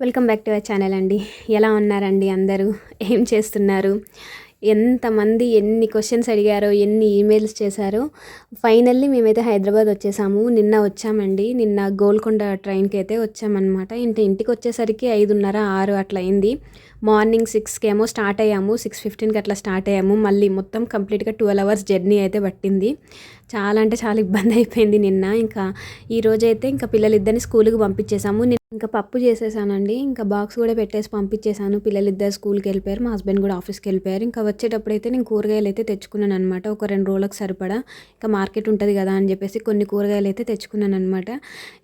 Welcome back to our channel అండి. ఎలా ఉన్నారండి అందరూ? ఏం చేస్తున్నారు? ఎంతమంది ఎన్ని క్వశ్చన్స్ అడిగారో ఎన్ని ఈమెయిల్స్ చేశారో. ఫైనల్లీ మేమైతే హైదరాబాద్ వచ్చేసాము. నిన్న వచ్చామండి. నిన్న గోల్కొండ ట్రైన్కి అయితే వచ్చామన్నమాట. ఇంటి ఇంటికి వచ్చేసరికి ఐదున్నర ఆరు అట్లా అయింది మార్నింగ్ సిక్స్కి ఏమో స్టార్ట్ అయ్యాము. సిక్స్ ఫిఫ్టీన్కి అట్లా స్టార్ట్ అయ్యాము. మళ్ళీ మొత్తం కంప్లీట్గా ట్వెల్వ్ అవర్స్ జర్నీ అయితే పట్టింది. చాలా అంటే చాలా ఇబ్బంది అయిపోయింది నిన్న. ఇంకా ఈ రోజైతే ఇంకా పిల్లలిద్దరిని స్కూల్కి పంపించేసాము నేను ఇంకా పప్పు చేసేసానండి. ఇంకా బాక్స్ కూడా పెట్టేసి పంపించేసాను పిల్లలిద్దరు స్కూల్కి వెళ్ళిపోయారు. మా హస్బెండ్ కూడా ఆఫీస్కి వెళ్ళిపోయారు. ఇంకా వచ్చేటప్పుడు అయితే నేను కూరగాయలు అయితే తెచ్చుకున్నాను అనమాట ఒక రెండు రోజులకు సరిపడా. ఇంకా మార్కెట్ ఉంటుంది కదా అని చెప్పేసి కొన్ని కూరగాయలు అయితే తెచ్చుకున్నాను అనమాట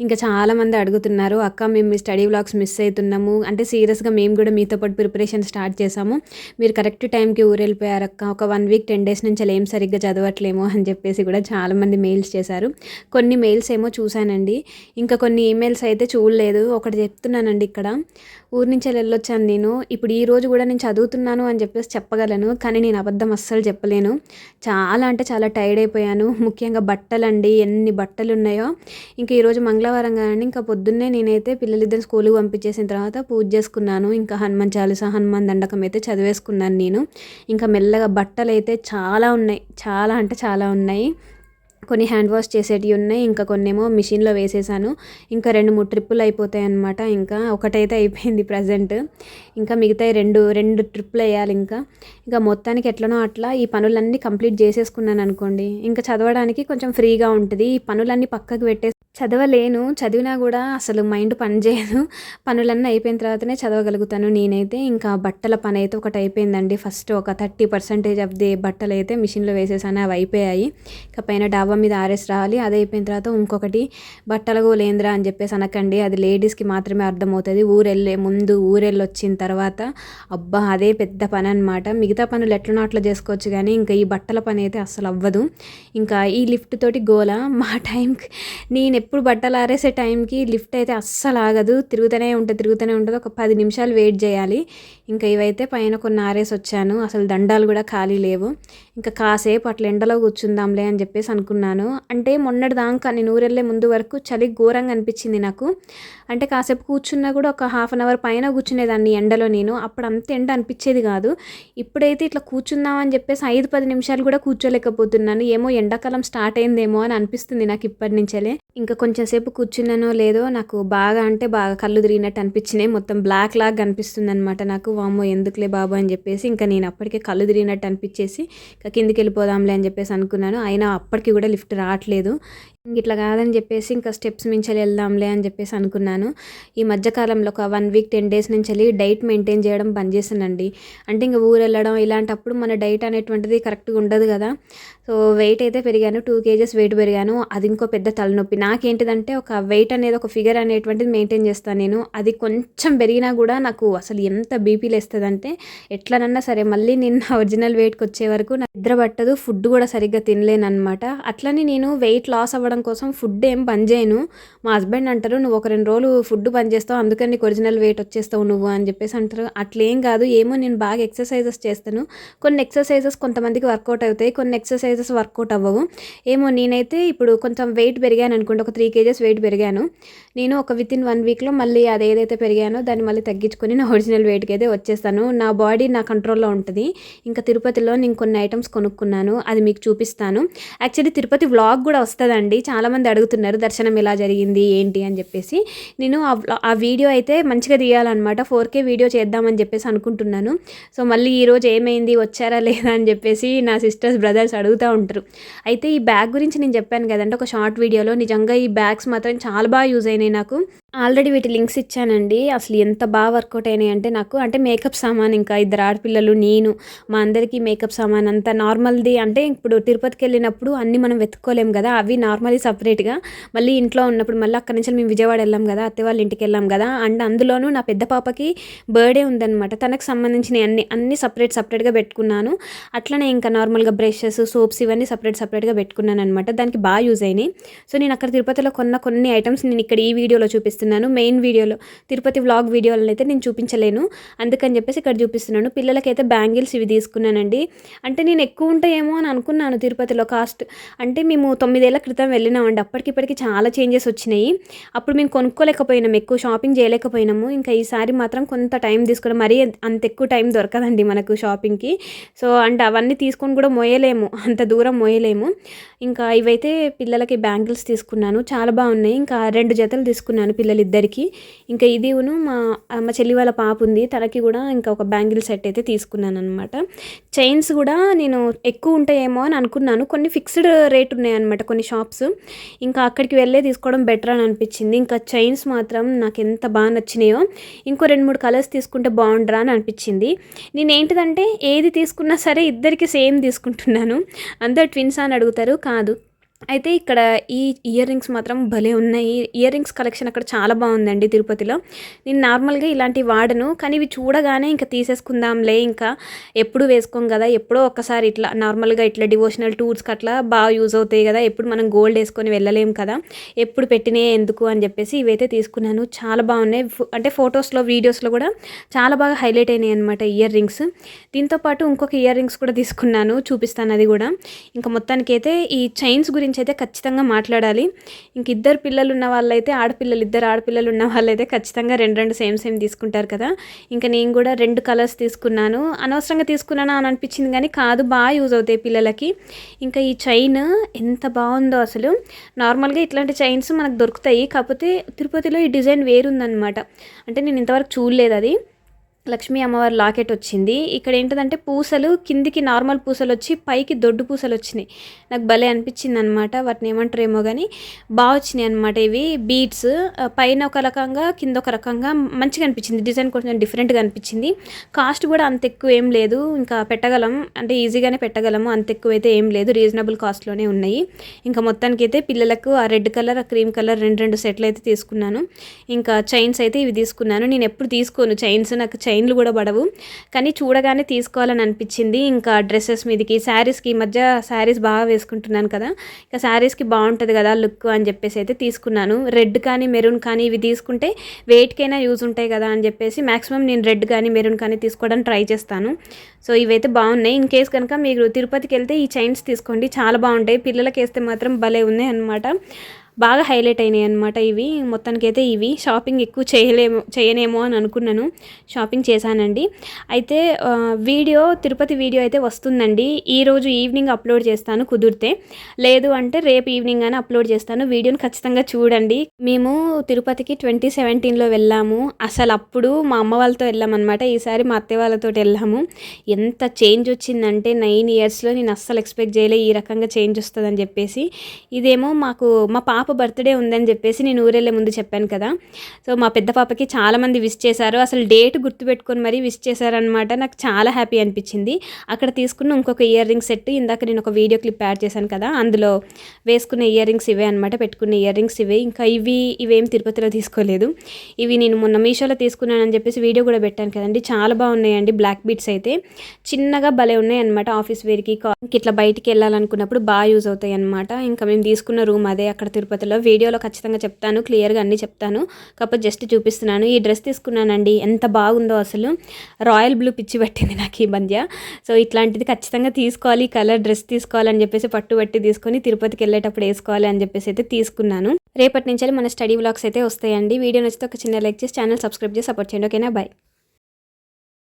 ఇంకా చాలామంది అడుగుతున్నారు అక్క మేము మీ స్టడీ బ్లాగ్స్ మిస్ అవుతున్నాము. అంటే సీరియస్గా మేము కూడా మీతో పాటు ప్రిపరేషన్ స్టార్ట్ చేసాము మీరు కరెక్ట్ టైంకి ఊరు వెళ్ళిపోయారు అక్క ఒక వన్ వీక్ టెన్ డేస్ నుంచి అలా ఏం సరిగ్గా చదవట్లేమో అని చెప్పేసి కూడా చాలామంది మెయిల్స్ చేశారు. కొన్ని మెయిల్స్ ఏమో చూశానండి. ఇంకా కొన్ని ఈమెయిల్స్ అయితే చూడలేదు. ఒకటి చెప్తున్నానండి ఇక్కడ. ఊరి నుంచి వెళ్ళొచ్చాను నేను. ఇప్పుడు ఈ రోజు కూడా నేను చదువుతున్నాను అని చెప్పేసి చెప్పగలను. కానీ నేను అబద్ధం అస్సలు చెప్పలేను. చాలా అంటే చాలా టైర్డ్ అయిపోయాను. ముఖ్యంగా బట్టలండి. ఎన్ని బట్టలు ఉన్నాయో ఇంకా ఈరోజు మంగళవారం కానీ ఇంకా పొద్దున్నే నేనైతే పిల్లలిద్దరు స్కూల్కి పంపించేసిన తర్వాత పూజ చేసుకున్నాను. ఇంకా హనుమాన్ చాలీసా హనుమాన్ దండకం అయితే చదివేసుకున్నాను నేను. ఇంకా మెల్లగా బట్టలు అయితే చాలా ఉన్నాయి. చాలా అంటే చాలా ఉన్నాయి. కొన్ని హ్యాండ్ వాష్ చేసేటివి ఉన్నాయి ఇంకా కొన్ని ఏమో మిషన్లో వేసేసాను. ఇంకా రెండు మూడు ట్రిప్పులు అయిపోతాయి అనమాట ఇంకా ఒకటైతే అయిపోయింది ప్రజెంట్. ఇంకా మిగతా రెండు రెండు ట్రిప్పులు వేయాలి ఇంకా. ఇంకా మొత్తానికి ఎట్లనో అట్లా ఈ పనులన్నీ కంప్లీట్ చేసేసుకున్నాను అనుకోండి. ఇంకా చదవడానికి కొంచెం ఫ్రీగా ఉంటుంది. ఈ పనులన్నీ పక్కకు పెట్టేసి చదవలేను చదివినా కూడా అసలు మైండ్ పనిచేయదు పనులన్నీ అయిపోయిన తర్వాతనే చదవగలుగుతాను. నేనైతే ఇంకా బట్టల పని అయితే ఒకటి అయిపోయిందండి. ఫస్ట్ ఒక థర్టీ పర్సెంటేజ్ ఆఫ్ ది బట్టలు అయితే మిషన్లో వేసేసాను. అవి అయిపోయాయి. ఇక పైన డాబా మీద ఆరేసి రావాలి. అది అయిపోయిన తర్వాత ఇంకొకటి బట్టలు లేంద్రా అని చెప్పేసి అనకండి. అది లేడీస్కి మాత్రమే అర్థమవుతుంది. ఊరెళ్ళే ముందు ఊరెళ్ళి వచ్చిన తర్వాత అబ్బా అదే పెద్ద పని అనమాట మిగతా పనులు ఎట్లనో అట్లా చేసుకోవచ్చు కానీ ఇంకా ఈ బట్టల పని అయితే అస్సలు అవ్వదు. ఇంకా ఈ లిఫ్ట్ తోటి గోల మా టైంకి. నేను ఎప్పుడు బట్టలు ఆరేసే టైంకి లిఫ్ట్ అయితే అస్సలు ఆగదు. తిరుగుతూనే ఉంటుంది తిరుగుతూనే ఉంటుంది. ఒక పది నిమిషాలు వెయిట్ చేయాలి. ఇంకా ఇవైతే పైన కొన్ని ఆరేసి వచ్చాను అసలు దండాలు కూడా ఖాళీ లేవు. ఇంకా కాసేపు అట్లా ఎండలో కూర్చుందాంలే అని చెప్పేసి అనుకున్నాను. అంటే మొన్నటి దాకా నేను ఊరెళ్ళే ముందు వరకు చలి ఘోరంగా అనిపించింది నాకు. అంటే కాసేపు కూర్చున్నా కూడా ఒక హాఫ్ అన్ అవర్ పైన కూర్చునేదాన్ని ఎండలో నేను. అప్పుడు అంత ఎండ అనిపించేది కాదు. ఇప్పుడైతే ఇట్లా కూర్చుందామని చెప్పేసి ఐదు పది నిమిషాలు కూడా కూర్చోలేకపోతున్నాను. ఏమో ఎండాకాలం స్టార్ట్ అయిందేమో అని అనిపిస్తుంది నాకు ఇప్పటి నుంచేలే. ఇంకా కొంచెం సేపు కూర్చున్నానో లేదో నాకు బాగా అంటే బాగా కళ్ళు తిరిగినట్టు అనిపించినాయి. మొత్తం బ్లాక్ లాగా అనిపిస్తుంది అనమాట నాకు. వామ్మో ఎందుకులే బాబు అని చెప్పేసి ఇంకా నేను అప్పటికే కళ్ళు తిరిగినట్టు అనిపించేసి ఇంకా కిందికి వెళ్ళిపోదాంలే అని చెప్పేసి అనుకున్నాను. అయినా అప్పటికి కూడా లిఫ్ట్ రావట్లేదు. ఇట్లా కాదని చెప్పేసి ఇంకా స్టెప్స్ మించి వెళ్దాంలే అని చెప్పేసి అనుకున్నాను. ఈ మధ్యకాలంలో ఒక వన్ వీక్ టెన్ డేస్ నుంచి వెళ్ళి డైట్ మెయింటైన్ చేయడం బంద్ చేసానండి అంటే ఇంకా ఊరు వెళ్ళడం ఇలాంటప్పుడు మన డైట్ అనేటువంటిది కరెక్ట్గా ఉండదు కదా. సో వెయిట్ అయితే పెరిగాను. టూ కేజెస్ వెయిట్ పెరిగాను. అది ఇంకో పెద్ద తలనొప్పి. నాకేంటిదంటే ఒక వెయిట్ అనేది ఒక ఫిగర్ అనేటువంటిది మెయింటైన్ చేస్తాను నేను. అది కొంచెం పెరిగినా కూడా నాకు అసలు ఎంత బీపీలు వేస్తుందంటే ఎట్లనన్నా సరే మళ్ళీ నేను ఒరిజినల్ వెయిట్కి వచ్చే వరకు నా నిద్ర పట్టదు. ఫుడ్ కూడా సరిగ్గా తినలేను అనమాట అట్లనే నేను వెయిట్ లాస్ అవ్వడం కోసం ఫుడ్ ఏం పని చేయను. మా హస్బెండ్ అంటారు నువ్వు ఒక రెండు రోజులు ఫుడ్ పని చేస్తావు అందుకని నీకు ఒరిజినల్ వెయిట్ వచ్చేస్తావు నువ్వు అని చెప్పేసి అంటారు. అట్లేం కాదు ఏమో నేను బాగా ఎక్సర్సైజెస్ చేస్తాను. కొన్ని ఎక్సర్సైజెస్ కొంతమందికి వర్కౌట్ అవుతాయి కొన్ని ఎక్సర్సైజెస్ వర్కౌట్ అవ్వవు. ఏమో నేనైతే ఇప్పుడు కొంచెం వెయిట్ పెరిగాను అనుకుంటే ఒక త్రీ కేజెస్ వెయిట్ పెరిగాను. నేను ఒక విత్ ఇన్ వన్ వీక్లో మళ్ళీ అది ఏదైతే పెరిగానో దాన్ని మళ్ళీ తగ్గించుకొని నా ఒరిజినల్ వెయిట్కి అయితే వచ్చేస్తాను. నా బాడీ నా కంట్రోల్లో ఉంటుంది. ఇంకా తిరుపతిలో నేను కొన్ని ఐటమ్స్ కొనుక్కున్నాను అది మీకు చూపిస్తాను. యాక్చువల్లీ తిరుపతి వ్లాగ్ కూడా వస్తుందండి. చాలామంది అడుగుతున్నారు దర్శనం ఎలా జరిగింది? ఏంటి? అని చెప్పేసి. నేను ఆ వీడియో అయితే మంచిగా తీయాలన్నమాట. ఫోర్ కే వీడియో చేద్దామని చెప్పేసి అనుకుంటున్నాను. సో మళ్ళీ ఈరోజు ఏమైంది? వచ్చారా లేదా? అని చెప్పేసి నా సిస్టర్స్ బ్రదర్స్ అడుగుతూ ఉంటారు. అయితే ఈ బ్యాగ్ గురించి నేను చెప్పాను కదంటే ఒక షార్ట్ వీడియోలో. నిజంగా ఈ బ్యాగ్స్ మాత్రం చాలా బాగా యూజ్ అయినాయి నాకు. ఆల్రెడీ వీటి లింక్స్ ఇచ్చానండి. అసలు ఎంత బాగా వర్కౌట్ అయినాయి అంటే నాకు అంటే మేకప్ సామాన్ ఇంకా ఇద్దరు ఆడపిల్లలు నేను మా అందరికీ మేకప్ సామాన్ అంతా నార్మల్ది. అంటే ఇప్పుడు తిరుపతికి వెళ్ళినప్పుడు అన్నీ మనం వెతుక్కోలేం కదా అవి నార్మల్లీ సపరేట్గా. మళ్ళీ ఇంట్లో ఉన్నప్పుడు మళ్ళీ అక్కడి నుంచి మేము విజయవాడ వెళ్ళాం కదా అత్తే వాళ్ళ ఇంటికి వెళ్ళాం కదా. అండ్ అందులోనూ నా పెద్ద పాపకి బర్త్డే ఉందన్నమాట. తనకు సంబంధించిన అన్ని అన్ని సపరేట్ సపరేట్గా పెట్టుకున్నాను. అట్లనే ఇంకా నార్మల్గా బ్రషెస్ సోప్స్ ఇవన్నీ సపరేట్ సపరేట్గా పెట్టుకున్నాను అనమాట దానికి బాగా యూజ్ అయినాయి. సో నేను అక్కడ తిరుపతిలో కొన్న కొన్ని ఐటమ్స్ నేను ఇక్కడ ఈ వీడియోలో చూపిస్తాను చూపిస్తున్నాను. మెయిన్ వీడియోలో తిరుపతి వ్లాగ్ వీడియోలను అయితే నేను చూపించలేను. అందుకని చెప్పేసి ఇక్కడ చూపిస్తున్నాను. పిల్లలకైతే బ్యాంగిల్స్ ఇవి తీసుకున్నానండి. అంటే నేను ఎక్కువ ఉంటాయేమో అని అనుకున్నాను తిరుపతిలో కాస్ట్. అంటే మేము తొమ్మిదేళ్ళ క్రితం వెళ్ళినామండి. అప్పటికిప్పటికి చాలా చేంజెస్ వచ్చినాయి. అప్పుడు మేము కొనుక్కోలేకపోయినాం. ఎక్కువ షాపింగ్ చేయలేకపోయినాము. ఇంకా ఈసారి మాత్రం కొంత టైం తీసుకుని మరీ అంత ఎక్కువ టైం దొరకదండి మనకు షాపింగ్కి సో అండ్ అవన్నీ తీసుకొని కూడా మోయలేము. అంత దూరం మోయలేము. ఇంకా ఇవైతే పిల్లలకి బ్యాంగిల్స్ తీసుకున్నాను. చాలా బాగున్నాయి. ఇంకా రెండు జతలు తీసుకున్నాను పిల్లలిద్దరికి. ఇంకా ఇదిను మా మా చెల్లి వాళ్ళ పాప ఉంది. తనకి కూడా ఇంకా ఒక బ్యాంగిల్ సెట్ అయితే తీసుకున్నాను అనమాట చైన్స్ కూడా నేను ఎక్కువ ఉంటాయేమో అని అనుకున్నాను. కొన్ని ఫిక్స్డ్ రేట్ ఉన్నాయన్నమాట కొన్ని షాప్స్. ఇంకా అక్కడికి వెళ్ళే తీసుకోవడం బెటర్ అని అనిపించింది. ఇంకా చైన్స్ మాత్రం నాకు ఎంత బాగా నచ్చినాయో ఇంకో రెండు మూడు కలర్స్ తీసుకుంటే బాగుండరా అని అనిపించింది. నేను ఏంటిదంటే ఏది తీసుకున్నా సరే ఇద్దరికి సేమ్ తీసుకుంటున్నాను. అందరు ట్విన్స్ అని అడుగుతారు. కాదు అయితే ఇక్కడ ఈ ఇయర్ రింగ్స్ మాత్రం భలే ఉన్నాయి. ఇయర్ రింగ్స్ కలెక్షన్ అక్కడ చాలా బాగుందండి తిరుపతిలో. నేను నార్మల్గా ఇలాంటివి వాడను కానీ ఇవి చూడగానే ఇంకా తీసేసుకుందాంలే ఇంకా. ఎప్పుడు వేసుకోం కదా ఎప్పుడో ఒక్కసారి ఇట్లా నార్మల్గా ఇట్లా డివోషనల్ టూర్స్కి అట్లా బాగా యూజ్ అవుతాయి కదా ఎప్పుడు మనం గోల్డ్ వేసుకొని వెళ్ళలేం కదా. ఎప్పుడు పెట్టినే ఎందుకు అని చెప్పేసి ఇవైతే తీసుకున్నాను. చాలా బాగున్నాయి. అంటే ఫొటోస్లో వీడియోస్లో కూడా చాలా బాగా హైలైట్ అయినాయి అనమాట ఇయర్ రింగ్స్. దీంతోపాటు ఇంకొక ఇయర్ రింగ్స్ కూడా తీసుకున్నాను చూపిస్తాను అది కూడా. ఇంకా మొత్తానికైతే ఈ చైన్స్ గురించి గురించి అయితే ఖచ్చితంగా మాట్లాడాలి. ఇంక ఇద్దరు పిల్లలు ఉన్న వాళ్ళైతే ఆడపిల్లలు ఇద్దరు ఆడపిల్లలు ఉన్న వాళ్ళైతే ఖచ్చితంగా రెండు రెండు సేమ్ సేమ్ తీసుకుంటారు కదా. ఇంకా నేను కూడా రెండు కలర్స్ తీసుకున్నాను. అనవసరంగా తీసుకున్నాను అని అనిపించింది కానీ కాదు బాగా యూజ్ అవుతాయి పిల్లలకి. ఇంకా ఈ చైన్ ఎంత బాగుందో అసలు. నార్మల్గా ఇట్లాంటి చైన్స్ మనకు దొరుకుతాయి. కాకపోతే తిరుపతిలో ఈ డిజైన్ వేరుందనమాట అంటే నేను ఇంతవరకు చూడలేదు అది. లక్ష్మీ అమ్మవారి లాకెట్ వచ్చింది. ఇక్కడ ఏంటంటే పూసలు కిందికి నార్మల్ పూసలు వచ్చి పైకి దొడ్డు పూసలు వచ్చినాయి. నాకు భలే అనిపించింది అనమాట వాటిని ఏమంటారేమో కానీ బాగా వచ్చినాయి అనమాట ఇవి. బీడ్స్ పైన ఒక రకంగా కింద ఒక రకంగా మంచిగా అనిపించింది. డిజైన్ కొంచెం డిఫరెంట్గా అనిపించింది. కాస్ట్ కూడా అంత ఎక్కువ ఏం లేదు. ఇంకా పెట్టగలం. అంటే ఈజీగానే పెట్టగలము. అంత ఎక్కువ అయితే ఏం లేదు. రీజనబుల్ కాస్ట్లోనే ఉన్నాయి. ఇంకా మొత్తానికి అయితే పిల్లలకు ఆ రెడ్ కలర్ ఆ క్రీమ్ కలర్ రెండు రెండు సెట్లు అయితే తీసుకున్నాను. ఇంకా చైన్స్ అయితే ఇవి తీసుకున్నాను. నేను ఎప్పుడు తీసుకోను. చైన్స్ నాకు చైన్లు కూడా పడవు. కానీ చూడగానే తీసుకోవాలని అనిపించింది. ఇంకా డ్రెస్సెస్ మీదకి శారీస్కి మధ్య శారీస్ బాగా వేసుకుంటున్నాను కదా. ఇంకా శారీస్కి బాగుంటుంది కదా లుక్ అని చెప్పేసి అయితే తీసుకున్నాను. రెడ్ కానీ మెరూన్ కానీ ఇవి తీసుకుంటే వెయిట్కైనా యూజ్ ఉంటాయి కదా అని చెప్పేసి మ్యాక్సిమం నేను రెడ్ కానీ మెరూన్ కానీ తీసుకోవడానికి ట్రై చేస్తాను. సో ఇవైతే బాగున్నాయి. ఇన్ కేస్ కనుక మీరు తిరుపతికి వెళ్తే ఈ చైన్స్ తీసుకోండి. చాలా బాగుంటాయి. పిల్లలకి వేస్తే మాత్రం భలే ఉన్నాయి అనమాట బాగా హైలైట్ అయినాయి అనమాట ఇవి. మొత్తానికైతే ఇవి. షాపింగ్ ఎక్కువ చేయలేము చేయనేమో అని అనుకున్నాను. షాపింగ్ చేశానండి. అయితే వీడియో తిరుపతి వీడియో అయితే వస్తుందండి. ఈరోజు ఈవినింగ్ అప్లోడ్ చేస్తాను కుదిరితే. లేదు అంటే రేపు ఈవినింగ్ అని అప్లోడ్ చేస్తాను. వీడియోని ఖచ్చితంగా చూడండి. మేము తిరుపతికి ట్వంటీ సెవెంటీన్లో వెళ్ళాము. అసలు అప్పుడు మా అమ్మ వాళ్ళతో వెళ్ళామన్నమాట. ఈసారి మా అత్తయ్య వాళ్ళతో వెళ్ళాము. ఎంత చేంజ్ వచ్చిందంటే నైన్ ఇయర్స్లో నేను అస్సలు ఎక్స్పెక్ట్ చేయలే ఈ రకంగా చేంజ్ వస్తుందని చెప్పేసి. ఇదేమో మాకు మా పాప పాప బర్త్డే ఉందని చెప్పేసి నేను ఊరెళ్ళే ముందు చెప్పాను కదా. సో మా పెద్ద పాపకి చాలామంది విష్ చేశారు. అసలు డేట్ గుర్తుపెట్టుకొని మరీ విష్ చేశారనమాట నాకు చాలా హ్యాపీ అనిపించింది. అక్కడ తీసుకున్న ఇంకొక ఇయర్ రింగ్ సెట్ ఇందాక నేను ఒక వీడియో క్లిప్ యాడ్ చేశాను కదా. అందులో వేసుకున్న ఇయర్ రింగ్స్ ఇవే అనమాట పెట్టుకున్న ఇయర్ రింగ్స్ ఇవే. ఇంకా ఇవి ఇవేం తిరుపతిలో తీసుకోలేదు. ఇవి నేను మొన్న మీషోలో తీసుకున్నానని చెప్పేసి వీడియో కూడా పెట్టాను కదండి. చాలా బాగున్నాయండి బ్లాక్ బీట్స్ అయితే. చిన్నగా భలే ఉన్నాయి అనమాట ఆఫీస్ వేర్కి. ఇట్లా బయటికి వెళ్ళాలనుకున్నప్పుడు బాగా యూజ్ అవుతాయి అనమాట ఇంకా మేము తీసుకున్న రూమ్ అదే. అక్కడ తిరుపతి తిరుపతిలో వీడియోలో ఖచ్చితంగా చెప్తాను క్లియర్గా అన్నీ చెప్తాను. కాకపోతే జస్ట్ చూపిస్తున్నాను. ఈ డ్రెస్ తీసుకున్నానండి. ఎంత బాగుందో అసలు. రాయల్ బ్లూ పిచ్చి పట్టింది నాకు ఈ మధ్య. సో ఇట్లాంటిది ఖచ్చితంగా తీసుకోవాలి. కలర్ డ్రెస్ తీసుకోవాలని చెప్పేసి పట్టుబట్టి తీసుకొని తిరుపతికి వెళ్ళేటప్పుడు వేసుకోవాలి అని చెప్పేసి అయితే తీసుకున్నాను. రేపటి నుంచి మన స్టడీ బ్లాగ్స్ అయితే వస్తాయండి. వీడియో నచ్చితే ఒక చిన్న లైక్ చేసి ఛానల్ సబ్స్క్రైబ్ చేసి సపోర్ట్ చేయండి. ఓకేనా? బాయ్.